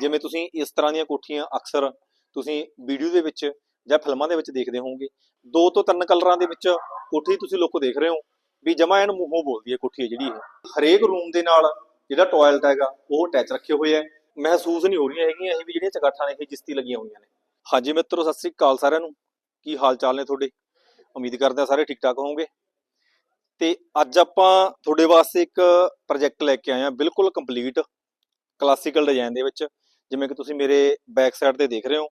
ਜਿਵੇਂ ਤੁਸੀਂ ਇਸ ਤਰ੍ਹਾਂ ਦੀਆਂ ਕੋਠੀਆਂ ਅਕਸਰ ਤੁਸੀਂ ਵੀਡੀਓ ਦੇ ਵਿੱਚ ਜਾਂ ਫਿਲਮਾਂ ਦੇ ਵਿੱਚ ਦੇਖਦੇ ਹੋਵੋਗੇ, ਦੋ ਤੋਂ ਤਿੰਨ ਕਲਰਾਂ ਦੇ ਵਿੱਚ ਕੋਠੀ ਤੁਸੀਂ ਲੁੱਕ ਦੇਖ ਰਹੇ ਹੋ, ਵੀ ਜਮਾ ਇਹਨੂੰ ਮੂੰਹੋਂ ਬੋਲਦੀ ਹੈ ਕੋਠੀ ਹੈ ਜਿਹੜੀ ਇਹ। ਹਰੇਕ ਰੂਮ ਦੇ ਨਾਲ ਜਿਹੜਾ ਟਾਇਲਟ ਹੈਗਾ, ਉਹ ਅਟੈਚ ਰੱਖੇ ਹੋਏ ਹੈ। ਮਹਿਸੂਸ ਨਹੀਂ ਹੋ ਰਹੀਆਂ ਹੈਗੀਆਂ, ਇਹ ਵੀ ਜਿਹੜੀਆਂ ਚਗਾਠਾਂ ਨੇ, ਇਹ ਜਿਸਤੀ ਲੱਗੀਆਂ ਹੋਈਆਂ ਨੇ। ਹਾਂਜੀ ਮਿੱਤਰੋ, ਸਤਿ ਸ੍ਰੀ ਅਕਾਲ ਸਾਰਿਆਂ ਨੂੰ। ਕੀ ਹਾਲ ਚਾਲ ਨੇ ਤੁਹਾਡੇ? ਉਮੀਦ ਕਰਦੇ ਆ ਸਾਰੇ ਠੀਕ ਠਾਕ ਹੋਵੋਗੇ। ਤੇ ਅੱਜ ਆਪਾਂ ਤੁਹਾਡੇ ਵਾਸਤੇ ਇੱਕ ਪ੍ਰੋਜੈਕਟ ਲੈ ਕੇ ਆਏ ਆ ਬਿਲਕੁਲ ਕੰਪਲੀਟ ਕਲਾਸੀਕਲ ਡਿਜ਼ਾਈਨ ਦੇ ਵਿੱਚ। ਜਿਵੇਂ ਕਿ ਤੁਸੀਂ ਮੇਰੇ ਬੈਕ ਸਾਈਡ ਤੇ ਦੇਖ ਰਹੇ ਹੋ,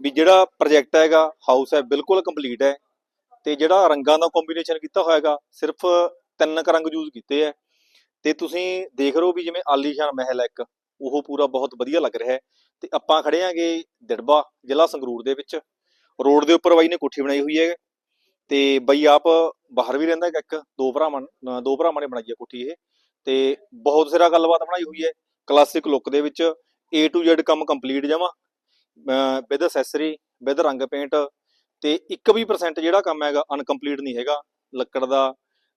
ਵੀ ਜਿਹੜਾ ਪ੍ਰੋਜੈਕਟ ਹੈਗਾ ਹਾਊਸ ਹੈ, ਬਿਲਕੁਲ ਕੰਪਲੀਟ ਹੈ। ਤੇ ਜਿਹੜਾ ਰੰਗਾਂ ਦਾ ਕੰਬੀਨੇਸ਼ਨ ਕੀਤਾ ਹੋਇਆ ਹੈਗਾ, ਸਿਰਫ ਤਿੰਨ ਕੁ ਰੰਗ ਯੂਜ਼ ਕੀਤੇ ਹੈ। ਤੇ ਤੁਸੀਂ ਦੇਖ ਰਹੇ ਹੋ ਵੀ ਜਿਵੇਂ ਆਲੀਸ਼ਾਨ ਮਹਿਲ ਹੈ ਇੱਕ, ਉਹ ਪੂਰਾ ਬਹੁਤ ਵਧੀਆ ਲੱਗ ਰਿਹਾ ਹੈ। ਤੇ ਆਪਾਂ ਖੜੇ ਆਂਗੇ ਦਿੜਬਾ, ਜ਼ਿਲ੍ਹਾ ਸੰਗਰੂਰ ਦੇ ਵਿੱਚ। ਰੋਡ ਦੇ ਉੱਪਰ ਬਾਈ ਨੇ ਕੋਠੀ ਬਣਾਈ ਹੋਈ ਹੈ। ਤੇ ਬਈ ਆਪ ਬਾਹਰ ਵੀ ਰਹਿੰਦਾ ਹੈਗਾ ਇੱਕ, ਦੋ ਭਰਾਵਾਂ ਦੋ ਭਰਾਵਾਂ ਨੇ ਬਣਾਈ ਹੈ ਕੋਠੀ ਇਹ। ਤੇ ਬਹੁਤ ਸਿਰਾ ਗੱਲਬਾਤ ਬਣਾਈ ਹੋਈ ਹੈ। ਕਲਾਸਿਕ ਲੁੱਕ ਦੇ ਵਿੱਚ A to Z ਕੰਮ ਕੰਪਲੀਟ ਜਮਾ ਵਿਦ ਅਸੈਸਰੀ ਵਿਦ ਰੰਗ ਪੇਂਟ ਤੇ 1% ਜਿਹੜਾ ਕੰਮ ਹੈਗਾ ਅਨਕੰਪਲੀਟ ਨਹੀਂ ਹੈਗਾ, ਲੱਕੜ ਦਾ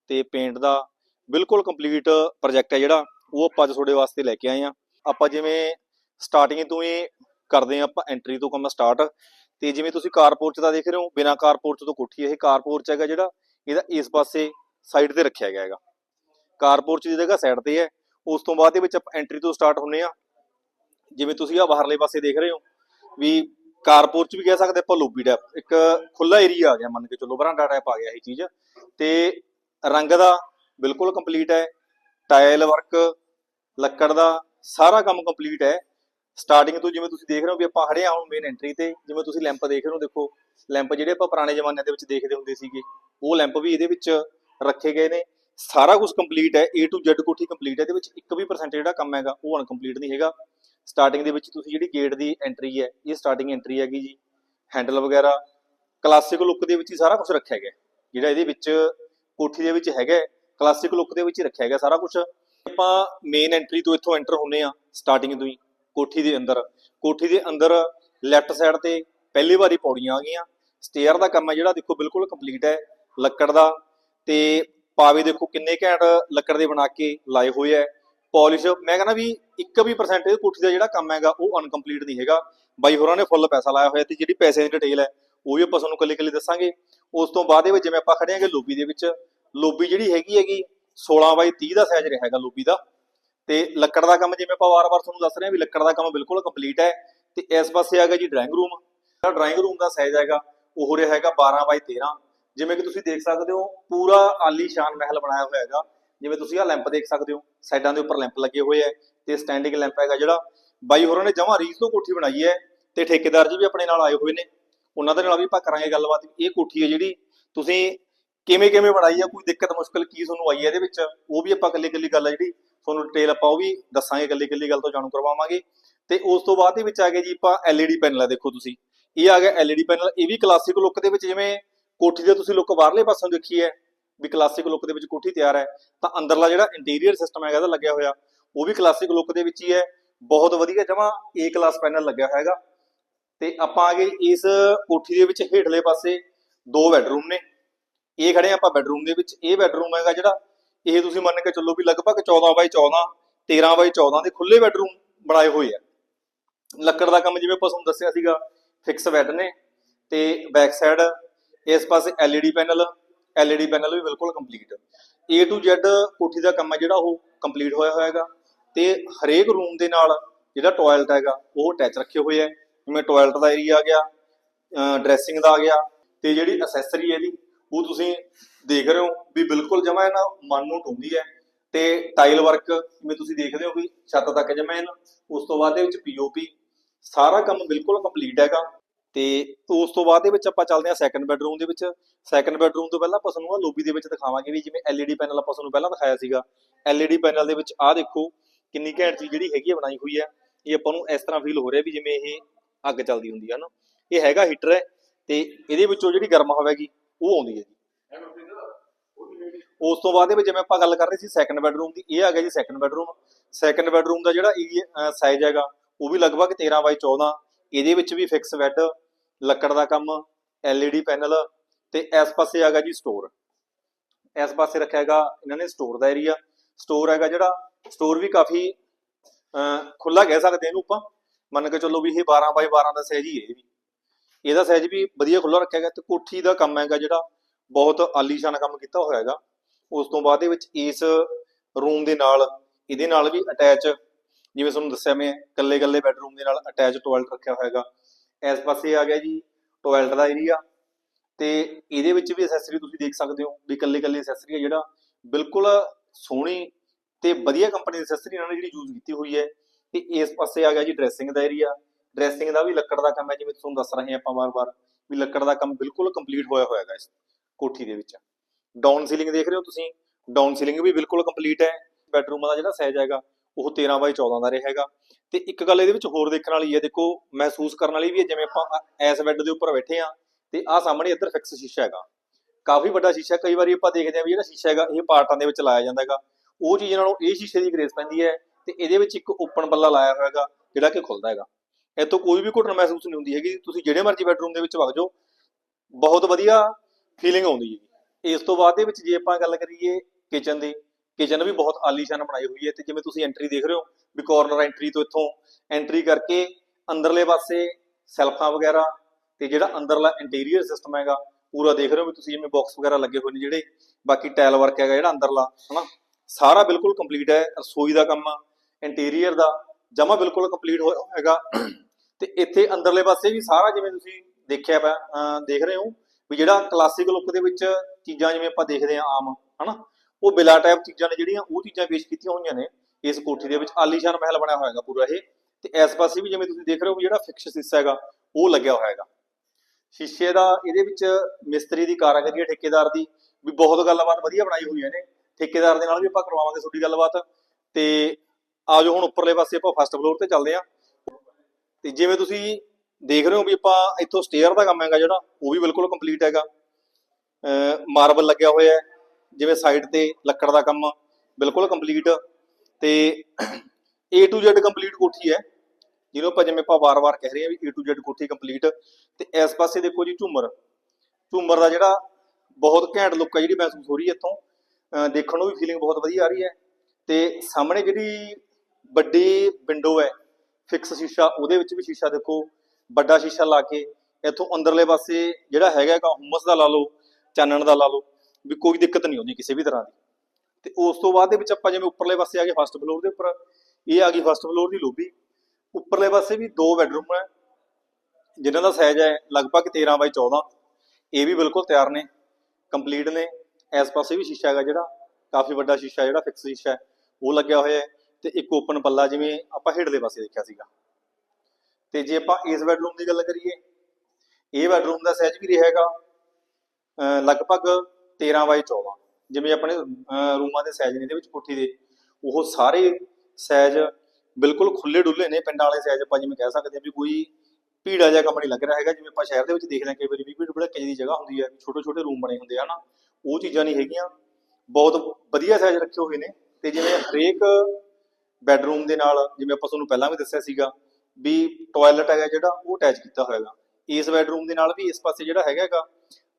ਤੇ ਪੇਂਟ ਦਾ, ਬਿਲਕੁਲ ਕੰਪਲੀਟ ਪ੍ਰੋਜੈਕਟ ਹੈ ਜਿਹੜਾ, ਉਹ ਆਪਾਂ ਅੱਜ ਤੁਹਾਡੇ ਵਾਸਤੇ ਲੈ ਕੇ ਆਏ ਆ ਆਪਾਂ ਜਿਵੇਂ ਸਟਾਰਟਿੰਗ ਤੋਂ ਹੀ ਕਰਦੇ ਆ ਆਪਾਂ ਐਂਟਰੀ ਤੋਂ ਕੰਮ ਸਟਾਰਟ ਤੇ ਜਿਵੇਂ ਤੁਸੀਂ ਕਾਰਪੋਰਚ ਦਾ ਦੇਖ ਰਹੇ ਹੋ, ਬਿਨਾ ਕਾਰਪੋਰਚ ਤੋਂ ਕੋਠੀ ਇਹ ਕਾਰਪੋਰਚ ਹੈਗਾ ਜਿਹੜਾ, ਇਹਦਾ ਇਸ ਪਾਸੇ ਸਾਈਡ ਤੇ ਰੱਖਿਆ ਗਿਆ ਹੈਗਾ। ਕਾਰਪੋਰਚ ਦੀ ਜਗ੍ਹਾ ਸਾਈਡ ਤੇ ਹੈ, ਉਸ ਤੋਂ ਬਾਅਦ ਦੇ ਵਿੱਚ ਆਪਾਂ ਐਂਟਰੀ ਤੋਂ ਸਟਾਰਟ ਹੁੰਨੇ ਆ ਜਿਵੇਂ ਤੁਸੀਂ ਆ ਬਾਹਰਲੇ ਪਾਸੇ ਦੇਖ ਰਹੇ ਹੋ, ਵੀ ਕਾਰਪੋਰ 'ਚ ਵੀ ਕਹਿ ਸਕਦੇ ਆਪਾਂ ਲੋਬੀ ਟਾਈਪ ਇੱਕ ਖੁੱਲਾ ਏਰੀਆ ਆ ਗਿਆ ਮੰਨ ਕੇ ਚੱਲੋ, ਬਰਾਂਡਾ ਟੈਪ ਆ ਗਿਆ ਇਹ ਚੀਜ਼, ਤੇ ਰੰਗ ਦਾ ਬਿਲਕੁਲ ਕੰਪਲੀਟ ਹੈ ਟਾਇਲ ਵਰਕ ਲੱਕੜ ਦਾ ਸਾਰਾ ਕੰਮ ਕੰਪਲੀਟ ਹੈ। ਸਟਾਰਟਿੰਗ ਤੋਂ ਜਿਵੇਂ ਤੁਸੀਂ ਦੇਖ ਰਹੇ ਹੋ ਵੀ ਆਪਾਂ ਖੜੇ ਆ ਹੁਣ ਮੇਨ ਐਂਟਰੀ ਤੇ, ਜਿਵੇਂ ਤੁਸੀਂ ਲੈਂਪ ਦੇਖ ਰਹੇ ਹੋ, ਦੇਖੋ ਲੈਂਪ ਜਿਹੜੇ ਆਪਾਂ ਪੁਰਾਣੇ ਜ਼ਮਾਨੇ ਦੇ ਵਿੱਚ ਦੇਖਦੇ ਹੁੰਦੇ ਸੀਗੇ, ਉਹ ਲੈਂਪ ਵੀ ਇਹਦੇ ਵਿੱਚ ਰੱਖੇ ਗਏ ਨੇ। ਸਾਰਾ ਕੁਝ ਕੰਪਲੀਟ ਹੈ, A to Z ਕੋਠੀ ਕੰਪਲੀਟ ਹੈ, ਇਹਦੇ ਵਿੱਚ ਇੱਕ ਵੀ percent ਜਿਹੜਾ ਕੰਮ ਹੈਗਾ, ਉਹ ਅਨਕੰਪਲੀਟ ਨਹੀਂ ਹੈਗਾ। ਸਟਾਰਟਿੰਗ ਦੇ ਵਿੱਚ ਤੁਸੀਂ ਜਿਹੜੀ ਗੇਟ ਦੀ ਐਂਟਰੀ ਹੈ, ਇਹ ਸਟਾਰਟਿੰਗ ਐਂਟਰੀ ਹੈਗੀ ਜੀ। ਹੈਂਡਲ ਵਗੈਰਾ ਕਲਾਸਿਕ ਲੁੱਕ ਦੇ ਵਿੱਚ ਹੀ ਸਾਰਾ ਕੁਝ ਰੱਖਿਆ ਗਿਆ। ਜਿਹੜਾ ਇਹਦੇ ਵਿੱਚ ਕੋਠੀ ਦੇ ਵਿੱਚ ਹੈਗਾ ਕਲਾਸਿਕ ਲੁੱਕ ਦੇ ਵਿੱਚ ਹੀ ਰੱਖਿਆ ਗਿਆ ਸਾਰਾ ਕੁਝ ਆਪਾਂ ਮੇਨ ਐਂਟਰੀ ਤੋਂ ਇੱਥੋਂ ਐਂਟਰ ਹੁੰਨੇ ਆ ਸਟਾਰਟਿੰਗ ਤੋਂ ਹੀ, ਕੋਠੀ ਦੇ ਅੰਦਰ। ਕੋਠੀ ਦੇ ਅੰਦਰ ਲੈਫਟ ਸਾਈਡ ਤੇ ਪਹਿਲੀ ਵਾਰੀ ਪੌੜੀਆਂ ਆ ਗਈਆਂ। ਸਟੇਅਰ ਦਾ ਕੰਮ ਹੈ ਜਿਹੜਾ, ਦੇਖੋ ਬਿਲਕੁਲ ਕੰਪਲੀਟ ਹੈ, ਲੱਕੜ ਦਾ। ਤੇ ਪਾਵੇ ਦੇਖੋ ਕਿੰਨੇ ਘੈਂਟ ਲੱਕੜ ਦੇ ਬਣਾ ਕੇ ਲਾਏ ਹੋਏ ਹੈ। ਪਾਲਿਸ਼ ਮੈਂ ਕਹਿੰਦਾ ਵੀ ਇੱਕ ਵੀ ਪਰਸੈਂਟ ਕੋਠੀ ਦਾ ਜਿਹੜਾ ਕੰਮ ਹੈਗਾ, ਉਹ ਅਨਕੰਪਲੀਟ ਨਹੀਂ ਹੈਗਾ। ਬਾਈ ਹੋਰਾਂ ਨੇ ਫੁੱਲ ਪੈਸਾ ਲਾਇਆ ਹੋਇਆ ਤੇ ਜਿਹੜੀ ਪੈਸੇ ਦੀ ਡਿਟੇਲ ਹੈ, ਉਹ ਵੀ ਆਪਾਂ ਤੁਹਾਨੂੰ ਕੱਲੇ ਕੱਲੇ ਦੱਸਾਂਗੇ। ਉਸ ਤੋਂ ਬਾਅਦ ਇਹ ਵਿੱਚ ਜਿਵੇਂ ਆਪਾਂ ਖੜੇ ਹਾਂਗੇ ਲੋਬੀ ਦੇ ਵਿੱਚ, ਲੋਬੀ ਜਿਹੜੀ ਹੈਗੀ ਹੈਗੀ 16 ਬਾਈ 30 ਦਾ ਸਾਈਜ਼ ਰਿਹਾ ਹੈਗਾ ਲੋਬੀ ਦਾ। ਤੇ ਲੱਕੜ ਦਾ ਕੰਮ ਜਿਵੇਂ ਆਪਾਂ ਵਾਰ-ਵਾਰ ਤੁਹਾਨੂੰ ਦੱਸ ਰਹੇ ਹਾਂ ਵੀ ਲੱਕੜ ਦਾ ਕੰਮ ਬਿਲਕੁਲ ਕੰਪਲੀਟ ਹੈ। ਤੇ ਇਸ ਪਾਸੇ ਹੈਗਾ ਜੀ ਡਰਾਇੰਗ ਰੂਮ ਜਿਹੜਾ ਡਰਾਇੰਗ ਰੂਮ ਦਾ ਸਾਈਜ਼ ਹੈਗਾ, ਉਹ ਰਿਹਾ ਹੈਗਾ 12 ਬਾਈ 13 ਜਿਵੇਂ ਕਿ ਤੁਸੀਂ ਦੇਖ ਸਕਦੇ ਹੋ, ਪੂਰਾ ਆਲੀਸ਼ਾਨ ਮਹਿਲ ਬਣਾਇਆ ਹੋਇਆ ਹੈਗਾ। ਜਿਵੇਂ ਤੁਸੀਂ ਆਹ ਲੈਂਪ ਦੇਖ ਸਕਦੇ ਹੋ, ਸਾਈਡਾਂ ਦੇ ਉੱਪਰ ਲੈਂਪ ਲੱਗੇ ਹੋਏ ਹੈ ਤੇ ਸਟੈਂਡਿੰਗ ਲੈਂਪ ਹੈਗਾ ਜਿਹੜਾ, ਬਾਈ ਹੋਰਾਂ ਨੇ ਜਮਾ ਰੀਸ ਤੋਂ ਕੋਠੀ ਬਣਾਈ ਹੈ, ਤੇ ਠੇਕੇਦਾਰ ਜੀ ਵੀ ਆਪਣੇ ਨਾਲ ਆਏ ਹੋਏ ਨੇ, ਉਹਨਾਂ ਦੇ ਨਾਲ ਵੀ ਆਪਾਂ ਕਰਾਂਗੇ ਗੱਲਬਾਤ, ਇਹ ਕੋਠੀ ਹੈ ਜਿਹੜੀ ਤੁਸੀਂ ਕਿਵੇਂ ਕਿਵੇਂ ਬਣਾਈ ਹੈ ਕੋਈ ਦਿੱਕਤ ਮੁਸ਼ਕਲ ਕੀ ਤੁਹਾਨੂੰ ਆਈ ਹੈ ਇਹਦੇ ਵਿੱਚ, ਉਹ ਵੀ ਆਪਾਂ ਇਕੱਲੀ ਇਕੱਲੀ ਗੱਲ ਹੈ ਜਿਹੜੀ, ਤੁਹਾਨੂੰ ਡਿਟੇਲ ਆਪਾਂ ਉਹ ਵੀ ਦੱਸਾਂਗੇ ਇਕੱਲੀ ਇਕੱਲੀ ਗੱਲ ਤੋਂ ਜਾਣੂ ਕਰਵਾਵਾਂਗੇ, ਤੇ ਉਸ ਤੋਂ ਬਾਅਦ ਦੇ ਵਿੱਚ ਆ ਗਏ ਜੀ ਆਪਾਂ LED ਪੈਨਲ ਆ, ਦੇਖੋ ਤੁਸੀਂ, ਇਹ ਆ ਗਿਆ LED ਪੈਨਲ ਇਹ ਵੀ ਕਲਾਸਿਕ ਲੁੱਕ ਦੇ ਵਿੱਚ, ਜਿਵੇਂ ਕੋਠੀ ਦੇ ਤੁਸੀਂ ਲੁੱਕ ਬਾਹਰਲੇ ਪਾਸੋਂ ਦੇਖੀ ਹੈ ਵੀ ਕਲਾਸਿਕ ਲੁੱਕ ਦੇ ਵਿੱਚ ਕੋਠੀ ਤਿਆਰ ਹੈ, ਤਾਂ ਅੰਦਰਲਾ ਜਿਹੜਾ ਇੰਟੀਰੀਅਰ ਸਿਸਟਮ ਹੈਗਾ, ਇਹਦਾ ਲੱਗਿਆ ਹੋਇਆ, ਉਹ ਵੀ ਕਲਾਸਿਕ ਲੁੱਕ ਦੇ ਵਿੱਚ ਹੀ ਹੈ। ਬਹੁਤ ਵਧੀਆ ਜਮਾ ਏ ਕਲਾਸ ਪੈਨਲ ਲੱਗਿਆ ਹੋਇਆ ਹੈਗਾ ਤੇ ਆਪਾਂ ਆ ਗਏ ਇਸ ਕੋਠੀ ਦੇ ਵਿੱਚ ਹੇਠਲੇ ਪਾਸੇ ਦੋ ਬੈੱਡਰੂਮ ਨੇ। ਇਹ ਖੜੇ ਆਪਾਂ ਬੈੱਡਰੂਮ ਦੇ ਵਿੱਚ। ਇਹ ਬੈੱਡਰੂਮ ਹੈਗਾ ਜਿਹੜਾ, ਇਹ ਤੁਸੀਂ ਮੰਨ ਕੇ ਚੱਲੋ ਵੀ ਲਗਭਗ 14 ਬਾਈ 14 13 ਬਾਈ 14 ਦੇ ਖੁੱਲੇ ਬੈੱਡਰੂਮ ਬਣਾਏ ਹੋਏ ਆ। ਲੱਕੜ ਦਾ ਕੰਮ ਜਿਵੇਂ ਆਪਾਂ ਤੁਹਾਨੂੰ ਦੱਸਿਆ ਸੀਗਾ ਫਿਕਸ ਬੈੱਡ ਨੇ ਤੇ ਬੈਕ ਸਾਈਡ ਇਸ ਪਾਸੇ LED ਪੈਨਲ LED ਪੈਨਲ ਵੀ ਬਿਲਕੁਲ ਕੰਪਲੀਟ। A to Z ਕੋਠੀ ਦਾ ਕੰਮ ਹੈ ਜਿਹੜਾ ਉਹ ਕੰਪਲੀਟ ਹੋਇਆ ਹੋਇਆ ਹੈਗਾ। ਤੇ ਹਰੇਕ ਰੂਮ ਦੇ ਨਾਲ ਜਿਹੜਾ ਟਾਇਲਟ ਹੈਗਾ, ਉਹ ਅਟੈਚ ਰੱਖੇ ਹੋਏ ਹੈ। ਜਿਵੇਂ ਟਾਇਲਟ ਦਾ ਏਰੀਆ ਆ ਗਿਆ ਡਰੈਸਿੰਗ ਦਾ ਆ ਗਿਆ, ਤੇ ਜਿਹੜੀ ਅਸੈਸਰੀ ਹੈ ਇਹਦੀ, ਉਹ ਤੁਸੀਂ ਦੇਖ ਰਹੇ ਹੋ ਵੀ ਬਿਲਕੁਲ ਜਮਾ ਹੈ ਨਾ ਮਨ ਨੂੰ ਟੁੰਦੀ ਹੈ। ਤੇ ਟਾਈਲ ਵਰਕ ਜਿਵੇਂ ਤੁਸੀਂ ਦੇਖਦੇ ਹੋ ਵੀ ਛੱਤ ਤੱਕ ਜਮਾ ਹੈ ਉਸ ਤੋਂ ਬਾਅਦ ਦੇ ਵਿੱਚ ਪੀਓਪੀ ਸਾਰਾ ਕੰਮ ਬਿਲਕੁਲ ਕੰਪਲੀਟ ਹੈਗਾ। ਤੇ ਉਸ ਤੋਂ ਬਾਅਦ ਦੇ ਵਿੱਚ ਆਪਾਂ ਚੱਲਦੇ ਹਾਂ ਸੈਕੰਡ ਬੈਡਰੂਮ ਦੇ ਵਿੱਚ। ਸੈਕੰਡ ਬੈਡਰੂਮ ਤੋਂ ਪਹਿਲਾਂ ਆਪਾਂ ਤੁਹਾਨੂੰ ਆ ਲੋਬੀ ਦੇ ਵਿੱਚ ਦਿਖਾਵਾਂਗੇ ਵੀ ਜਿਵੇਂ LED ਪੈਨਲ ਆਪਾਂ ਤੁਹਾਨੂੰ ਪਹਿਲਾਂ ਦਿਖਾਇਆ ਸੀਗਾ। LED ਪੈਨਲ ਦੇ ਵਿੱਚ ਆਹ ਦੇਖੋ ਕਿੰਨੀ ਘੈਂਟ ਚੀਜ਼ ਜਿਹੜੀ ਹੈਗੀ ਹੈ ਬਣਾਈ ਹੋਈ ਹੈ ਇਹ ਆਪਾਂ ਨੂੰ ਇਸ ਤਰ੍ਹਾਂ ਫੀਲ ਹੋ ਰਿਹਾ ਵੀ ਜਿਵੇਂ ਇਹ ਅੱਗ ਚੱਲਦੀ ਹੁੰਦੀ ਹੈ ਨਾ ਇਹ ਹੈਗਾ ਹੀਟਰ ਹੈ ਤੇ ਇਹਦੇ ਵਿੱਚੋਂ ਜਿਹੜੀ ਗਰਮ ਹਵਾ ਹੈਗੀ ਉਹ ਆਉਂਦੀ ਹੈ ਜੀ। ਉਸ ਤੋਂ ਬਾਅਦ ਦੇ ਵਿੱਚ ਜਿਵੇਂ ਆਪਾਂ ਗੱਲ ਕਰ ਰਹੇ ਸੀ ਸੈਕੰਡ ਬੈਡਰੂਮ ਦੀ, ਇਹ ਆ ਗਿਆ ਜੀ ਸੈਕੰਡ ਬੈਡਰੂਮ ਸੈਕੰਡ ਬੈਡਰੂਮ ਦਾ ਜਿਹੜਾ ਸਾਈਜ਼ ਹੈਗਾ, ਉਹ ਵੀ ਲਗਭਗ 13 ਬਾਈ 14 ਇਹਦੇ ਵਿੱਚ ਵੀ ਫਿਕਸ ਬੈੱਡ ਲੱਕੜ ਦਾ ਕੰਮ, LED ਪੈਨਲ ਤੇ ਇਸ ਪਾਸੇ ਹੈਗਾ ਜੀ ਸਟੋਰ ਇਸ ਪਾਸੇ ਰੱਖਿਆ ਹੈਗਾ ਇਹਨਾਂ ਨੇ ਸਟੋਰ ਦਾ ਏਰੀਆ ਸਟੋਰ ਹੈਗਾ ਜਿਹੜਾ ਸਟੋਰ ਵੀ ਕਾਫੀ ਖੁੱਲਾ ਕਹਿ ਸਕਦੇ ਇਹਨੂੰ ਆਪਾਂ। ਮੰਨ ਕੇ ਚੱਲੋ ਵੀ ਇਹ 12 ਬਾਈ 12 ਦਾ ਸਾਈਜ਼ ਹੀ ਹੈ ਇਹ ਵੀ। ਇਹਦਾ ਸਾਈਜ਼ ਵੀ ਵਧੀਆ ਖੁੱਲਾ ਰੱਖਿਆ ਗਿਆ ਤੇ ਕੋਠੀ ਦਾ ਕੰਮ ਹੈਗਾ ਜਿਹੜਾ, ਬਹੁਤ ਆਲੀਸ਼ਾਨ ਕੰਮ ਕੀਤਾ ਹੋਇਆ ਹੈਗਾ। ਉਸ ਤੋਂ ਬਾਅਦ ਦੇ ਵਿੱਚ ਇਸ ਰੂਮ ਦੇ ਨਾਲ, ਇਹਦੇ ਨਾਲ ਵੀ ਅਟੈਚ ਜਿਵੇਂ ਤੁਹਾਨੂੰ ਦੱਸਿਆ ਮੈਂ ਇਕੱਲੇ ਇਕੱਲੇ ਬੈਡਰੂਮ ਦੇ ਨਾਲ ਅਟੈਚ ਟਾਇਲਟ ਰੱਖਿਆ ਹੋਇਆ ਹੈਗਾ ਇਸ ਪਾਸੇ ਆ ਗਿਆ ਜੀ ਟਾਇਲਟ ਦਾ ਏਰੀਆ ਤੇ ਇਹਦੇ ਵਿੱਚ ਵੀ ਐਕਸੈਸਰੀ ਤੁਸੀਂ ਦੇਖ ਸਕਦੇ ਹੋ ਵੀ ਇਕੱਲੇ ਇਕੱਲੇ ਐਕਸੈਸਰੀ ਹੈ ਜਿਹੜਾ ਬਿਲਕੁਲ ਸੋਹਣੀ ਤੇ ਵਧੀਆ ਕੰਪਨੀ ਦੀ ਐਕਸੈਸਰੀ ਇਹਨਾਂ ਨੇ ਜਿਹੜੀ ਯੂਜ਼ ਕੀਤੀ ਹੋਈ ਹੈ। ਤੇ ਇਸ ਪਾਸੇ ਆ ਗਿਆ ਜੀ ਡਰੈਸਿੰਗ ਦਾ ਏਰੀਆ ਡਰੈਸਿੰਗ ਦਾ ਵੀ ਲੱਕੜ ਦਾ ਕੰਮ ਹੈ, ਜਿਵੇਂ ਤੁਹਾਨੂੰ ਦੱਸ ਰਹੇ ਆਪਾਂ ਵਾਰ-ਵਾਰ ਵੀ ਲੱਕੜ ਦਾ ਕੰਮ ਬਿਲਕੁਲ ਕੰਪਲੀਟ ਹੋਇਆ ਹੋਇਆ ਹੈਗਾ ਇਸ ਕੋਠੀ ਦੇ ਵਿੱਚ। ਡਾਊਨ ਸੀਲਿੰਗ ਦੇਖ ਰਹੇ ਹੋ ਤੁਸੀਂ? ਡਾਊਨ ਸੀਲਿੰਗ ਵੀ ਬਿਲਕੁਲ ਕੰਪਲੀਟ ਹੈ। ਬੈਡਰੂਮਾਂ ਦਾ ਜਿਹੜਾ ਸਾਈਜ਼ ਹੈਗਾ ਉਹ 13 ਬਾਈ 14 ਦਾ ਰਹੇਗਾ ਤੇ ਇੱਕ ਗੱਲ ਇਹਦੇ ਵਿੱਚ ਹੋਰ ਦੇਖਣ ਵਾਲੀ ਹੈ, ਦੇਖੋ, ਮਹਿਸੂਸ ਕਰਨ ਵਾਲੀ ਵੀ ਹੈ, ਜਿਵੇਂ ਆਪਾਂ ਐਸ ਬੈੱਡ ਦੇ ਉੱਪਰ ਬੈਠੇ ਆ ਤੇ ਆਹ ਸਾਹਮਣੇ ਇੱਧਰ ਫਿਕਸ ਸ਼ੀਸ਼ਾ ਹੈਗਾ। ਕਾਫੀ ਵੱਡਾ ਸ਼ੀਸ਼ਾ, ਕਈ ਵਾਰੀ ਆਪਾਂ ਦੇਖਦੇ ਆ ਵੀ ਜਿਹੜਾ ਸ਼ੀਸ਼ਾ ਹੈਗਾ, ਇਹ ਪਾਰਟਾਂ ਦੇ ਵਿੱਚ ਲਾਇਆ ਜਾਂਦਾ ਹੈਗਾ। ਉਹ ਚੀਜ਼ ਨਾਲੋਂ ਇਹ ਸ਼ੀਸ਼ੇ ਦੀ ਗ੍ਰੇਸ ਪੈਂਦੀ ਹੈ ਤੇ ਇਹਦੇ ਵਿੱਚ ਇੱਕ ਓਪਨ ਬੱਲਾ ਲਾਇਆ ਹੋਇਆ ਹੈਗਾ, ਜਿਹੜਾ ਕਿ ਖੁੱਲਦਾ ਹੈਗਾ। ਇਹ ਕੋਈ ਵੀ ਘੁਟਣ ਮਹਿਸੂਸ ਨਹੀਂ ਹੁੰਦੀ ਹੈਗੀ। ਤੁਸੀਂ ਜਿਹੜੇ ਮਰਜ਼ੀ ਬੈਡਰੂਮ ਦੇ ਵਿੱਚ ਵਗ ਜਾਓ, ਬਹੁਤ ਵਧੀਆ ਫੀਲਿੰਗ ਆਉਂਦੀ ਹੈ ਇਸ ਤੋਂ ਬਾਅਦ ਦੇ ਵਿੱਚ ਜੇ ਆਪਾਂ ਗੱਲ ਕਰੀਏ ਕਿਚਨ ਦੀ ਕਿਚਨ ਵੀ ਬਹੁਤ ਆਲੀਸ਼ਾਨ ਬਣਾਈ ਹੋਈ ਹੈ ਤੇ ਜਿਵੇਂ ਤੁਸੀਂ ਐਂਟਰੀ ਦੇਖ ਰਹੇ ਹੋ ਵੀ ਕਾਰਨਰ ਐਂਟਰੀ ਤੋਂ ਇੱਥੋਂ ਐਂਟਰੀ ਕਰਕੇ ਅੰਦਰਲੇ ਪਾਸੇ ਸੈਲਫਾਂ ਵਗੈਰਾ ਤੇ ਜਿਹੜਾ ਅੰਦਰਲਾ ਇੰਟੀਰੀਅਰ ਸਿਸਟਮ ਹੈਗਾ, ਪੂਰਾ ਦੇਖ ਰਹੇ ਹੋ ਵੀ ਤੁਸੀਂ ਜਿਵੇਂ ਬਾਕਸ ਵਗੈਰਾ ਲੱਗੇ ਹੋਏ ਨੇ ਜਿਹੜੇ, ਬਾਕੀ ਟਾਇਲ ਵਰਕ ਹੈਗਾ ਜਿਹੜਾ ਅੰਦਰਲਾ, ਹਨਾ? ਸਾਰਾ ਬਿਲਕੁਲ ਕੰਪਲੀਟ ਹੈ, ਰਸੋਈ ਦਾ ਕੰਮ ਇੰਟੀਰੀਅਰ ਦਾ, ਜਮਾ ਬਿਲਕੁਲ ਕੰਪਲੀਟ ਹੋਇਆ ਹੈਗਾ। ਤੇ ਇੱਥੇ ਅੰਦਰਲੇ ਪਾਸੇ ਵੀ ਸਾਰਾ ਜਿਵੇਂ ਤੁਸੀਂ ਦੇਖਿਆ ਵਾ ਦੇਖ ਰਹੇ ਹੋ ਵੀ ਜਿਹੜਾ ਕਲਾਸਿਕ ਲੁੱਕ ਦੇ ਵਿੱਚ ਚੀਜ਼ਾਂ ਜਿਵੇਂ ਆਪਾਂ ਦੇਖਦੇ ਹਾਂ ਆਮ, ਹਨਾ? ਉਹ ਬਿਲਾ ਟਾਈਪ ਚੀਜ਼ਾਂ ਨੇ ਜਿਹੜੀਆਂ, ਉਹ ਚੀਜ਼ਾਂ ਪੇਸ਼ ਕੀਤੀਆਂ ਹੋਈਆਂ ਨੇ, ਇਸ ਕੋਠੀ ਦੇ ਵਿੱਚ ਆਲੀਸ਼ਾਨ ਮਹਿਲ ਬਣਿਆ ਹੋਇਆ ਹੈਗਾ ਪੂਰਾ ਇਹ। ਤੇ ਇਸ ਪਾਸੇ ਵੀ ਜਿਵੇਂ ਤੁਸੀਂ ਦੇਖ ਰਹੇ ਹੋ ਵੀ ਜਿਹੜਾ ਫਿਕਸ ਸ਼ੀਸ਼ਾ ਹੈਗਾ, ਉਹ ਲੱਗਿਆ ਹੋਇਆ ਹੈਗਾ। ਸ਼ੀਸ਼ੇ ਦਾ ਇਹਦੇ ਵਿੱਚ ਮਿਸਤਰੀ ਦੀ ਕਾਰਾਗਰੀ ਹੈ, ਠੇਕੇਦਾਰ ਦੀ। ਵੀ ਬਹੁਤ ਗੱਲਬਾਤ ਵਧੀਆ ਬਣਾਈ ਹੋਈਆਂ ਨੇ। ਠੇਕੇਦਾਰ ਦੇ ਨਾਲ ਵੀ ਆਪਾਂ ਕਰਵਾਵਾਂਗੇ ਤੁਹਾਡੀ ਗੱਲਬਾਤ। ਤੇ ਆਜੋ ਹੁਣ ਉੱਪਰਲੇ ਪਾਸੇ ਆਪਾਂ ਫਸਟ ਫਲੋਰ ਤੇ ਚੱਲਦੇ ਹਾਂ। ਤੇ ਜਿਵੇਂ ਤੁਸੀਂ ਦੇਖ ਰਹੇ ਹੋ ਵੀ ਆਪਾਂ ਇੱਥੋਂ ਸਟੇਅਰ ਦਾ ਕੰਮ ਹੈਗਾ ਜਿਹੜਾ, ਉਹ ਵੀ ਬਿਲਕੁਲ ਕੰਪਲੀਟ ਹੈਗਾ। ਮਾਰਬਲ ਲੱਗਿਆ ਹੋਇਆ ਹੈ। ਜਿਵੇਂ ਸਾਈਡ ਤੇ ਲੱਕੜ ਦਾ ਕੰਮ ਬਿਲਕੁਲ ਕੰਪਲੀਟ ਤੇ A to Z ਕੰਪਲੀਟ ਕੋਠੀ ਹੈ, ਜਿਹਨੂੰ ਆਪਾਂ ਜਿਵੇਂ ਆਪਾਂ ਵਾਰ-ਵਾਰ ਕਹਿ ਰਹੇ ਹਾਂ ਵੀ A to Z ਕੋਠੀ ਕੰਪਲੀਟ ਤੇ ਇਸ ਪਾਸੇ ਦੇਖੋ ਜੀ ਝੂਮਰ ਝੂਮਰ ਦਾ ਜਿਹੜਾ ਬਹੁਤ ਘੈਂਟ ਲੁੱਕ ਹੈ ਜਿਹੜੀ ਮਹਿਸੂਸ ਹੋ ਰਹੀ ਹੈ ਇੱਥੋਂ, ਅਹ ਦੇਖਣ ਨੂੰ ਵੀ ਫੀਲਿੰਗ ਬਹੁਤ ਵਧੀਆ ਆ ਰਹੀ ਹੈ ਤੇ ਸਾਹਮਣੇ ਜਿਹੜੀ ਵੱਡੀ ਵਿੰਡੋ ਹੈ ਫਿਕਸ ਸ਼ੀਸ਼ਾ, ਉਹਦੇ ਵਿੱਚ ਵੀ ਸ਼ੀਸ਼ਾ ਦੇਖੋ, ਵੱਡਾ ਸ਼ੀਸ਼ਾ ਲਾ ਕੇ ਇੱਥੋਂ ਅੰਦਰਲੇ ਪਾਸੇ ਜਿਹੜਾ ਹੈਗਾ ਹੈਗਾ ਹੁਮਸ ਦਾ ਲਾ ਲਓ, ਚਾਨਣ ਦਾ ਲਾ ਲਓ ਵੀ ਕੋਈ ਦਿੱਕਤ ਨਹੀਂ ਆਉਂਦੀ ਕਿਸੇ ਵੀ ਤਰ੍ਹਾਂ ਦੀ। ਤੇ ਉਸ ਤੋਂ ਬਾਅਦ ਦੇ ਵਿੱਚ ਆਪਾਂ ਜਿਵੇਂ ਉੱਪਰਲੇ ਪਾਸੇ ਆ ਗਏ ਫਸਟ ਫਲੋਰ ਦੇ ਉੱਪਰ, ਇਹ ਆ ਗਈ ਫਸਟ ਫਲੋਰ ਦੀ ਲੋਬੀ ਉੱਪਰਲੇ ਪਾਸੇ ਵੀ ਦੋ ਬੈਡਰੂਮ ਹੈ, ਜਿਨ੍ਹਾਂ ਦਾ ਸਾਈਜ਼ ਹੈ ਲਗਭਗ 13 ਬਾਈ 14 ਇਹ ਵੀ ਬਿਲਕੁਲ ਤਿਆਰ ਨੇ ਕੰਪਲੀਟ ਨੇ। ਇਸ ਪਾਸੇ ਵੀ ਸ਼ੀਸ਼ਾ ਹੈਗਾ ਜਿਹੜਾ, ਕਾਫੀ ਵੱਡਾ ਸ਼ੀਸ਼ਾ ਜਿਹੜਾ ਫਿਕਸ ਸ਼ੀਸ਼ਾ ਹੈ, ਉਹ ਲੱਗਿਆ ਹੋਇਆ ਹੈ। ਤੇ ਇੱਕ ਓਪਨ ਪੱਲਾ ਜਿਵੇਂ ਆਪਾਂ ਹੇਠਲੇ ਪਾਸੇ ਦੇਖਿਆ ਸੀਗਾ। ਤੇ ਜੇ ਆਪਾਂ ਇਸ ਬੈਡਰੂਮ ਦੀ ਗੱਲ ਕਰੀਏ, ਇਹ ਬੈਡਰੂਮ ਦਾ ਸਾਈਜ਼ ਵੀ ਰਹੇਗਾ ਅਹ ਲਗਭਗ 13 ਬਾਈ 14 ਜਿਵੇਂ ਆਪਣੇ ਰੂਮਾਂ ਦੇ ਸਾਈਜ਼ ਨੇ ਇਹਦੇ ਵਿੱਚ ਕੋਠੀ ਦੇ, ਉਹ ਸਾਰੇ ਸਾਈਜ਼ ਬਿਲਕੁਲ ਖੁੱਲੇ ਡੁੱਲੇ ਨੇ, ਪਿੰਡਾਂ ਵਾਲੇ ਸਾਈਜ਼ ਆਪਾਂ ਜਿਵੇਂ ਕਹਿ ਸਕਦੇ ਹਾਂ ਵੀ ਕੋਈ ਭੀੜਾ ਜਿਹਾ ਕੰਮ ਨਹੀਂ ਲੱਗ ਰਿਹਾ ਹੈਗਾ, ਜਿਵੇਂ ਆਪਾਂ ਸ਼ਹਿਰ ਦੇ ਵਿੱਚ ਦੇਖਦੇ ਹਾਂ ਕਈ ਵਾਰੀ ਵੀ ਭੀੜ ਭੜੱਕੇ ਦੀ ਜਗ੍ਹਾ ਹੁੰਦੀ ਹੈ ਛੋਟੇ ਛੋਟੇ ਰੂਮ ਬਣੇ ਹੁੰਦੇ ਆ ਨਾ, ਉਹ ਚੀਜ਼ਾਂ ਨਹੀਂ ਹੈਗੀਆਂ। ਬਹੁਤ ਵਧੀਆ ਸਾਈਜ਼ ਰੱਖੇ ਹੋਏ ਨੇ ਤੇ ਜਿਵੇਂ ਹਰੇਕ ਬੈਡਰੂਮ ਦੇ ਨਾਲ, ਜਿਵੇਂ ਆਪਾਂ ਤੁਹਾਨੂੰ ਪਹਿਲਾਂ ਵੀ ਦੱਸਿਆ ਸੀਗਾ ਵੀ ਟਾਇਲਟ ਹੈਗਾ ਜਿਹੜਾ, ਉਹ ਅਟੈਚ ਕੀਤਾ ਹੋਇਆ ਹੋਇਆਗਾ ਇਸ ਬੈਡਰੂਮ ਦੇ ਨਾਲ ਵੀ ਇਸ ਪਾਸੇ ਜਿਹੜਾ ਹੈਗਾ ਹੈਗਾ,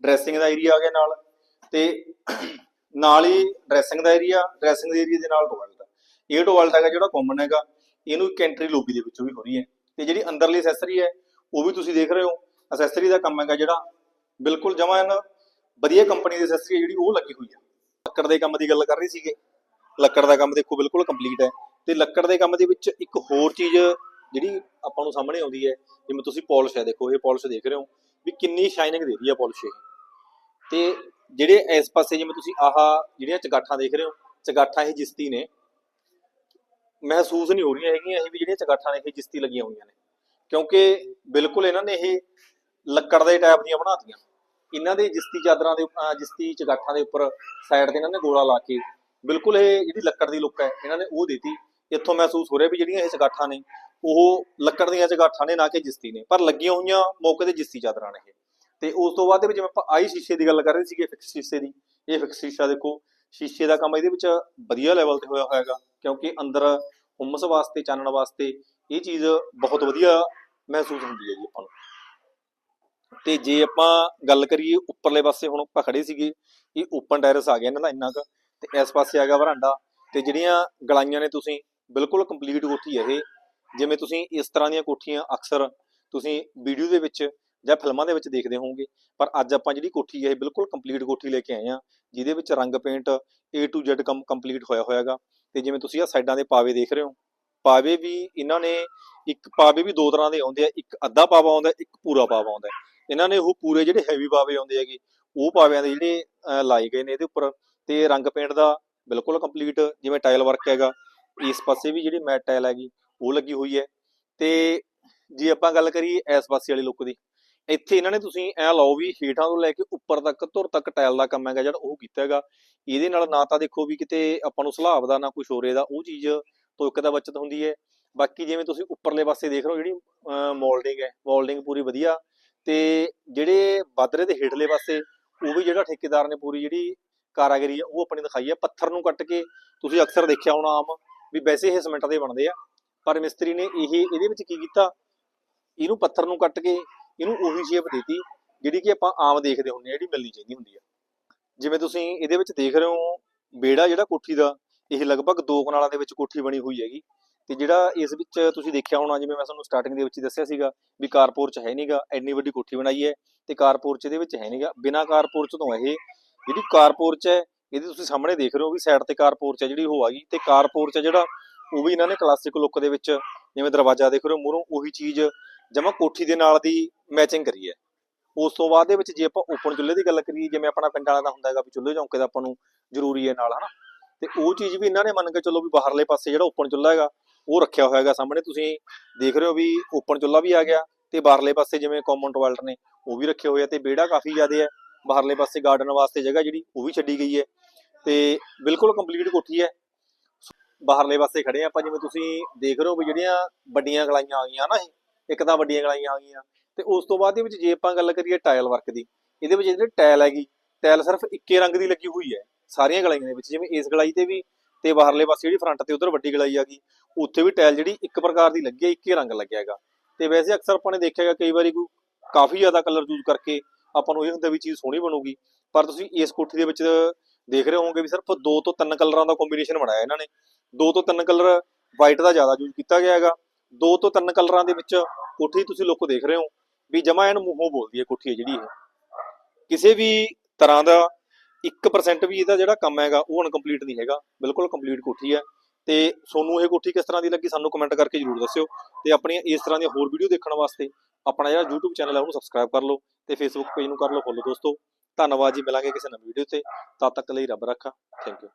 ਡਰੈਸਿੰਗ ਦਾ ਏਰੀਆ ਆ ਗਿਆ ਨਾਲ। ਤੇ ਨਾਲ ਹੀ ਡਰੈਸਿੰਗ ਦਾ ਏਰੀਆ ਡਰੈਸਿੰਗ ਦੇ ਏਰੀਆ ਦੇ ਨਾਲ ਟੋਇਲਟ ਇਹ ਟੋਇਲਟ ਹੈਗਾ ਜਿਹੜਾ ਕਾਮਨ ਹੈਗਾ, ਇਹਨੂੰ ਇੱਕ ਐਂਟਰੀ ਲੋਬੀ ਦੇ ਵਿੱਚੋਂ ਵੀ ਹੋ ਰਹੀ ਹੈ। ਤੇ ਜਿਹੜੀ ਅੰਦਰਲੀ ਐਕਸੈਸਰੀ ਹੈ, ਉਹ ਵੀ ਤੁਸੀਂ ਦੇਖ ਰਹੇ ਹੋ। ਐਕਸੈਸਰੀ ਦਾ ਕੰਮ ਹੈਗਾ ਜਿਹੜਾ, ਬਿਲਕੁਲ ਜਮਾਂ ਐਨ ਵਧੀਆ ਕੰਪਨੀ ਦੀ ਐਕਸੈਸਰੀ ਹੈ ਜਿਹੜੀ, ਉਹ ਲੱਗੀ ਹੋਈ ਹੈ ਲੱਕੜ ਦੇ ਕੰਮ ਦੀ ਗੱਲ ਕਰ ਰਹੇ ਸੀਗੇ। ਲੱਕੜ ਦਾ ਕੰਮ ਦੇਖੋ, ਬਿਲਕੁਲ ਕੰਪਲੀਟ ਹੈ। ਤੇ ਲੱਕੜ ਦੇ ਕੰਮ ਦੇ ਵਿੱਚ ਇੱਕ ਹੋਰ ਚੀਜ਼ ਜਿਹੜੀ ਆਪਾਂ ਨੂੰ ਸਾਹਮਣੇ ਆਉਂਦੀ ਹੈ, ਜਿਵੇਂ ਤੁਸੀਂ ਪਾਲਿਸ਼ ਹੈ ਦੇਖੋ, ਇਹ ਪਾਲਿਸ਼ ਦੇਖ ਰਹੇ ਹੋ, ਵੀ ਕਿੰਨੀ ਸ਼ਾਈਨਿੰਗ ਦੇ ਰਹੀ ਹੈ ਪਾਲਿਸ਼ ਇਹ। ਤੇ ਜਿਹੜੇ ਇਸ ਪਾਸੇ ਜਿਵੇਂ ਤੁਸੀਂ ਆਹਾ ਜਿਹੜੀਆਂ ਚਗਾਠਾਂ ਦੇਖ ਰਹੇ ਹੋ, ਚਗਾਠਾਂ ਇਹ ਜਿਸਤੀ ਨੇ, ਮਹਿਸੂਸ ਨਹੀਂ ਹੋ ਰਹੀਆਂ ਹੈਗੀਆਂ ਇਹ ਵੀ ਜਿਹੜੀਆਂ ਚਗਾਠਾਂ ਨੇ, ਇਹ ਜਿਸਤੀ ਲੱਗੀਆਂ ਹੋਈਆਂ ਨੇ। ਕਿਉਂਕਿ ਬਿਲਕੁਲ ਇਹਨਾਂ ਨੇ ਇਹ ਲੱਕੜ ਦੇ ਟਾਈਪ ਦੀਆਂ ਬਣਾਤੀਆਂ। ਇਹਨਾਂ ਦੇ ਜਿਸਤੀ ਚਾਦਰਾਂ ਦੇ ਜਿਸਤੀ ਚਗਾਠਾਂ ਦੇ ਉੱਪਰ ਸਾਈਡ ਤੇ ਇਹਨਾਂ ਨੇ ਗੋਲਾ ਲਾ ਕੇ, ਬਿਲਕੁਲ ਇਹ ਜਿਹੜੀ ਲੱਕੜ ਦੀ ਲੁੱਕ ਹੈ, ਇਹਨਾਂ ਨੇ ਉਹ ਦੇਤੀ। ਇੱਥੋਂ ਮਹਿਸੂਸ ਹੋ ਰਿਹਾ ਵੀ ਜਿਹੜੀਆਂ ਇਹ ਚਗਾਠਾਂ ਨੇ, ਉਹ ਲੱਕੜ ਦੀਆਂ ਚਗਾਠਾਂ ਨੇ, ਨਾ ਕਿ ਜਿਸਤੀ ਨੇ। ਪਰ ਲੱਗੀਆਂ ਹੋਈਆਂ ਮੌਕੇ ਤੇ ਜਿਸਤੀ ਚਾਦਰਾਂ ਨੇ ਇਹ। ਤੇ ਉਸ ਤੋਂ ਬਾਅਦ ਦੇ ਵਿੱਚ ਜਿਵੇਂ ਆਪਾਂ ਆਈ ਸ਼ੀਸ਼ੇ ਦੀ ਗੱਲ ਕਰ ਰਹੇ ਸੀਗੇ ਫਿਕਸ ਸ਼ੀਸ਼ੇ ਦੀ, ਇਹ ਫਿਕਸ ਸ਼ੀਸ਼ਾ ਦੇਖੋ, ਸ਼ੀਸ਼ੇ ਦਾ ਕੰਮ ਇਹਦੇ ਵਿੱਚ ਵਧੀਆ ਲੈਵਲ ਤੇ ਹੋਇਆ ਹੋਇਆਗਾ, ਕਿਉਂਕਿ ਅੰਦਰ ਹੁਮਸ ਵਾਸਤੇ, ਚਾਨਣ ਵਾਸਤੇ ਇਹ ਚੀਜ਼ ਬਹੁਤ ਵਧੀਆ ਮਹਿਸੂਸ ਹੁੰਦੀ ਹੈ ਜੀ ਆਪਾਂ ਨੂੰ। ਤੇ ਜੇ ਆਪਾਂ ਗੱਲ ਕਰੀਏ ਉੱਪਰਲੇ ਪਾਸੇ, ਹੁਣ ਆਪਾਂ ਖੜੇ ਸੀਗੇ, ਇਹ ਓਪਨ ਟੈਰਸ ਆ ਗਿਆ ਇਹਨਾਂ ਦਾ ਇੰਨਾ ਕੁ, ਤੇ ਇਸ ਪਾਸੇ ਆ ਗਿਆ ਵਰਾਂਡਾ, ਤੇ ਜਿਹੜੀਆਂ ਗਲਾਈਆਂ ਨੇ ਤੁਸੀਂ ਬਿਲਕੁਲ ਕੰਪਲੀਟ ਕੋਠੀ ਹੈ ਇਹ। ਜਿਵੇਂ ਤੁਸੀਂ ਇਸ ਤਰ੍ਹਾਂ ਦੀਆਂ ਕੋਠੀਆਂ ਅਕਸਰ ਤੁਸੀਂ ਵੀਡੀਓ ਦੇ ਵਿੱਚ ਜਾਂ ਫਿਲਮਾਂ ਦੇ ਵਿੱਚ ਦੇਖਦੇ ਹੋਵੋਗੇ, ਪਰ ਅੱਜ ਆਪਾਂ ਜਿਹੜੀ ਕੋਠੀ ਹੈ, ਇਹ ਬਿਲਕੁਲ ਕੰਪਲੀਟ ਕੋਠੀ ਲੈ ਕੇ ਆਏ ਆ ਜਿਹਦੇ ਵਿੱਚ ਰੰਗ ਪੇਂਟ A to Z ਕੰਮ ਕੰਪਲੀਟ ਹੋਇਆ ਹੋਇਆਗਾ। ਤੇ ਜਿਵੇਂ ਤੁਸੀਂ ਆ ਸਾਈਡਾਂ ਦੇ ਪਾਵੇ ਦੇਖ ਰਹੇ ਹੋ, ਪਾਵੇ ਵੀ ਇਹਨਾਂ ਨੇ ਇੱਕ, ਪਾਵੇ ਵੀ ਦੋ ਤਰ੍ਹਾਂ ਦੇ ਆਉਂਦੇ ਆ, ਇੱਕ ਅੱਧਾ ਪਾਵਾ ਆਉਂਦਾ, ਇੱਕ ਪੂਰਾ ਪਾਵਾ ਆਉਂਦਾ। ਇਹਨਾਂ ਨੇ ਉਹ ਪੂਰੇ ਜਿਹੜੇ ਹੈਵੀ ਪਾਵੇ ਆਉਂਦੇ ਹੈਗੇ, ਉਹ ਪਾਵਿਆਂ ਦੇ ਜਿਹੜੇ ਲਾਏ ਗਏ ਨੇ ਇਹਦੇ ਉੱਪਰ। ਤੇ ਰੰਗ ਪੇਂਟ ਦਾ ਬਿਲਕੁਲ ਕੰਪਲੀਟ ਜਿਵੇਂ ਟਾਇਲ ਵਰਕ ਹੈਗਾ, ਇਸ ਪਾਸੇ ਵੀ ਜਿਹੜੀ ਮੈਟ ਟਾਇਲ ਹੈਗੀ, ਉਹ ਲੱਗੀ ਹੋਈ ਹੈ। ਤੇ ਜੇ ਆਪਾਂ ਗੱਲ ਕਰੀਏ ਇਸ ਪਾਸੇ ਵਾਲੇ ਲੁੱਕ ਦੀ ਇੱਥੇ ਇਹਨਾਂ ਨੇ ਤੁਸੀਂ ਐ ਲਾਓ ਵੀ ਹੇਠਾਂ ਤੋਂ ਲੈ ਕੇ ਉੱਪਰ ਤੱਕ, ਧੁਰ ਤੱਕ ਟਾਇਲ ਦਾ ਕੰਮ ਹੈਗਾ ਜਿਹੜਾ ਉਹ ਕੀਤਾ ਹੈਗਾ। ਇਹਦੇ ਨਾਲ ਨਾ ਤਾਂ ਦੇਖੋ ਵੀ ਕਿਤੇ ਆਪਾਂ ਨੂੰ ਸਲਾਬ ਦਾ, ਨਾ ਕੋਈ ਸ਼ੋਰੇ ਦਾ, ਉਹ ਚੀਜ਼ ਤੋਂ ਇੱਕ ਤਾਂ ਬਚਤ ਹੁੰਦੀ ਹੈ। ਬਾਕੀ ਜਿਵੇਂ ਤੁਸੀਂ ਉੱਪਰਲੇ ਪਾਸੇ ਦੇਖ ਰਹੇ ਹੋ ਜਿਹੜੀ ਮੋਲਡਿੰਗ ਹੈ, ਮੋਲਡਿੰਗ ਪੂਰੀ ਵਧੀਆ। ਤੇ ਜਿਹੜੇ ਬਾਦਰੇ ਦੇ ਹੇਠਲੇ ਪਾਸੇ, ਉਹ ਵੀ ਜਿਹੜਾ ਠੇਕੇਦਾਰ ਨੇ ਪੂਰੀ ਜਿਹੜੀ ਕਾਰਾਗਰੀ ਹੈ, ਉਹ ਆਪਣੀ ਦਿਖਾਈ ਹੈ। ਪੱਥਰ ਨੂੰ ਕੱਟ ਕੇ ਤੁਸੀਂ ਅਕਸਰ ਦੇਖਿਆ ਹੋਣਾ ਆਮ ਵੀ ਵੈਸੇ ਇਹ ਸਿਮੈਂਟ ਦੇ ਬਣਦੇ ਆ। ਪਰ ਮਿਸਤਰੀ ਨੇ ਇਹ, ਇਹਦੇ ਵਿੱਚ ਕੀ ਕੀਤਾ? ਇਹਨੂੰ ਪੱਥਰ ਨੂੰ ਕੱਟ ਕੇ ਇਹਨੂੰ ਉਹੀ ਸ਼ੇਪ ਦਿੱਤੀ ਜਿਹੜੀ ਕਿ ਆਪਾਂ ਆਮ ਦੇਖਦੇ ਹੁੰਦੇ ਆ ਜਿਹੜੀ ਮਿਲਣੀ ਚਾਹੀਦੀ ਹੁੰਦੀ ਆ। ਜਿਵੇਂ ਤੁਸੀਂ ਇਹਦੇ ਵਿੱਚ ਦੇਖ ਰਹੇ ਹੋ, ਬੇੜਾ ਜਿਹੜਾ ਕੋਠੀ ਦਾ, ਇਹ ਲਗਭਗ ਦੋ ਕਨਾਲਾਂ ਦੇ ਵਿੱਚ ਕੋਠੀ ਬਣੀ ਹੋਈ ਹੈਗੀ। ਤੇ ਜਿਹੜਾ ਇਸ ਵਿੱਚ ਤੁਸੀਂ ਦੇਖਿਆ ਹੋਣਾ, ਜਿਵੇਂ ਮੈਂ ਤੁਹਾਨੂੰ ਸਟਾਰਟਿੰਗ ਦੇ ਵਿੱਚ ਹੀ ਦੱਸਿਆ ਸੀਗਾ ਵੀ ਕਾਰਪੋਰਚ ਹੈ ਨਹੀਂਗਾ ਇੰਨੀ ਵੱਡੀ ਕੋਠੀ ਬਣਾਈ ਹੈ ਤੇ ਕਾਰਪੋਰਚ ਇਹਦੇ ਵਿੱਚ ਹੈ ਨਹੀਂਗਾ ਬਿਨਾ ਕਾਰਪੋਰਚ ਤੋਂ ਇਹ ਜਿਹੜੀ ਕਾਰਪੋਰਚ ਹੈ, ਇਹਦੇ ਤੁਸੀਂ ਸਾਹਮਣੇ ਦੇਖ ਰਹੇ ਹੋ ਵੀ ਸਾਈਡ ਤੇ ਕਾਰਪੋਰਚ ਹੈ ਜਿਹੜੀ ਉਹ ਆ ਗਈ ਤੇ ਕਾਰਪੋਰਚ ਹੈ ਜਿਹੜਾ ਉਹ ਵੀ ਇਹਨਾਂ ਨੇ ਕਲਾਸਿਕ ਲੁੱਕ ਦੇ ਵਿੱਚ ਜਿਵੇਂ ਦਰਵਾਜ਼ਾ ਦੇਖ ਰਹੇ ਹੋ, ਮੂਹਰੋਂ ਉਹੀ ਚੀਜ਼ ਜਮਾ ਕੋਠੀ ਦੇ ਨਾਲ ਦੀ ਮੈਚਿੰਗ ਕਰੀ ਹੈ। ਉਸ ਤੋਂ ਬਾਅਦ ਦੇ ਵਿੱਚ ਜੇ ਆਪਾਂ ਓਪਨ ਚੁੱਲ੍ਹੇ ਦੀ ਗੱਲ ਕਰੀਏ, ਜਿਵੇਂ ਆਪਣਾ ਪਿੰਡ ਵਾਲਾ ਦਾ ਹੁੰਦਾ ਹੈਗਾ ਵੀ ਚੁੱਲ੍ਹੇ ਚੌਂਕੇ ਦਾ ਆਪਾਂ ਨੂੰ ਜ਼ਰੂਰੀ ਹੈ ਨਾਲ, ਹਨਾ? ਤੇ ਉਹ ਚੀਜ਼ ਵੀ ਇਹਨਾਂ ਨੇ ਮੰਨ ਕੇ ਚੱਲੋ ਵੀ ਬਾਹਰਲੇ ਪਾਸੇ ਜਿਹੜਾ ਓਪਨ ਚੁੱਲ੍ਹਾ ਹੈਗਾ, ਉਹ ਰੱਖਿਆ ਹੋਇਆ ਹੈਗਾ ਸਾਹਮਣੇ। ਤੁਸੀਂ ਦੇਖ ਰਹੇ ਹੋ ਵੀ ਓਪਨ ਚੁੱਲ੍ਹਾ ਵੀ ਆ ਗਿਆ ਤੇ ਬਾਹਰਲੇ ਪਾਸੇ ਜਿਵੇਂ ਕਾਮਨ ਟਾਇਲਟ ਨੇ, ਉਹ ਵੀ ਰੱਖੇ ਹੋਏ ਆ ਤੇ ਵਿਹੜਾ ਕਾਫੀ ਜ਼ਿਆਦਾ ਹੈ। ਬਾਹਰਲੇ ਪਾਸੇ ਗਾਰਡਨ ਵਾਸਤੇ ਜਗ੍ਹਾ ਜਿਹੜੀ, ਉਹ ਵੀ ਛੱਡੀ ਗਈ ਹੈ। ਤੇ ਬਿਲਕੁਲ ਕੰਪਲੀਟ ਕੋਠੀ ਹੈ। ਬਾਹਰਲੇ ਪਾਸੇ ਖੜੇ ਆ ਆਪਾਂ, ਜਿਵੇਂ ਤੁਸੀਂ ਦੇਖ ਰਹੇ ਹੋ ਵੀ ਜਿਹੜੀਆਂ ਵੱਡੀਆਂ ਗਲਾਈਆਂ ਆ ਗਈਆਂ ਨਾ ਇਹ ਇੱਕ ਤਾਂ ਵੱਡੀਆਂ ਗਲਾਈਆਂ ਆ ਗਈਆਂ ਤੇ ਉਸ ਤੋਂ ਬਾਅਦ ਦੇ ਵਿੱਚ ਜੇ ਆਪਾਂ ਗੱਲ ਕਰੀਏ ਟਾਇਲ ਵਰਕ ਦੀ, ਇਹਦੇ ਵਿੱਚ ਜਿਹੜੀ ਟਾਇਲ ਹੈਗੀ ਟਾਇਲ ਸਿਰਫ ਇੱਕੇ ਰੰਗ ਦੀ ਲੱਗੀ ਹੋਈ ਹੈ, ਸਾਰੀਆਂ ਗਲਾਈਆਂ ਦੇ ਵਿੱਚ, ਜਿਵੇਂ ਇਸ ਗਲਾਈ ਤੇ ਵੀ ਤੇ ਬਾਹਰਲੇ ਪਾਸੇ ਜਿਹੜੀ ਫਰੰਟ ਤੇ ਉਧਰ ਵੱਡੀ ਗਲਾਈ ਆ ਗਈ, ਉੱਥੇ ਵੀ ਟਾਇਲ ਜਿਹੜੀ ਇੱਕ ਪ੍ਰਕਾਰ ਦੀ ਲੱਗੀ ਹੈ, ਇੱਕੇ ਰੰਗ ਲੱਗਿਆ ਹੈਗਾ। ਤੇ ਵੈਸੇ ਅਕਸਰ ਆਪਾਂ ਨੇ ਦੇਖਿਆ ਕਈ ਵਾਰੀ ਕੋਈ ਕਾਫੀ ਜ਼ਿਆਦਾ ਕਲਰ ਯੂਜ਼ ਕਰਕੇ ਆਪਾਂ ਨੂੰ ਇਹ ਹੁੰਦਾ ਵੀ ਚੀਜ਼ ਸੋਹਣੀ ਬਣੂਗੀ, ਪਰ ਤੁਸੀਂ ਇਸ ਕੋਠੀ ਦੇ ਵਿੱਚ ਦੇਖ ਰਹੇ ਹੋਵੋਗੇ ਵੀ ਸਿਰਫ ਦੋ ਤੋਂ ਤਿੰਨ ਕਲਰਾਂ ਦਾ ਕੰਬੀਨੇਸ਼ਨ ਬਣਾਇਆ ਇਹਨਾਂ ਨੇ। ਦੋ ਤੋਂ ਤਿੰਨ ਕਲਰ ਵਾਈਟ ਦਾ ਜ਼ਿਆਦਾ ਯੂਜ਼ ਕੀਤਾ ਗਿਆ ਹੈਗਾ। ਦੋ ਤੋਂ ਤਿੰਨ ਕਲਰਾਂ ਦੇ ਵਿੱਚ ਕੋਠੀ ਤੁਸੀਂ ਲੁੱਕ ਦੇਖ ਰਹੇ ਹੋ, ਵੀ ਜਮਾ ਇਹਨੂੰ ਮੂੰਹੋਂ ਬੋਲਦੀ ਹੈ ਕੋਠੀ ਹੈ ਜਿਹੜੀ ਇਹ। ਕਿਸੇ ਵੀ ਤਰ੍ਹਾਂ ਦਾ 1% ਵੀ ਇਹਦਾ ਜਿਹੜਾ ਕੰਮ ਹੈਗਾ, ਉਹ ਅਨਕੰਪਲੀਟ ਨਹੀਂ ਹੈਗਾ, ਬਿਲਕੁਲ ਕੰਪਲੀਟ ਕੋਠੀ ਹੈ। ਤੇ ਤੁਹਾਨੂੰ ਇਹ ਕੋਠੀ ਕਿਸ ਤਰ੍ਹਾਂ ਦੀ ਲੱਗੀ ਸਾਨੂੰ ਕਮੈਂਟ ਕਰਕੇ ਜਰੂਰ ਦੱਸਿਓ। ਤੇ ਆਪਣੀਆਂ ਇਸ ਤਰ੍ਹਾਂ ਦੀਆਂ ਹੋਰ ਵੀਡੀਓ ਦੇਖਣ ਵਾਸਤੇ ਆਪਣਾ ਜਿਹੜਾ YouTube ਚੈਨਲ ਹੈ, ਉਹਨੂੰ ਸਬਸਕ੍ਰਾਈਬ ਕਰ ਲਓ ਤੇ Facebook ਪੇਜ ਨੂੰ ਕਰ ਲਓ ਫੋਲੋ ਦੋਸਤੋ। ਧੰਨਵਾਦ ਜੀ, ਮਿਲਾਂਗੇ ਕਿਸੇ ਨਵੀਂ ਵੀਡੀਓ ਤੇ। ਤਦ ਤੱਕ ਲਈ ਰੱਬ ਰੱਖਾ। Thank you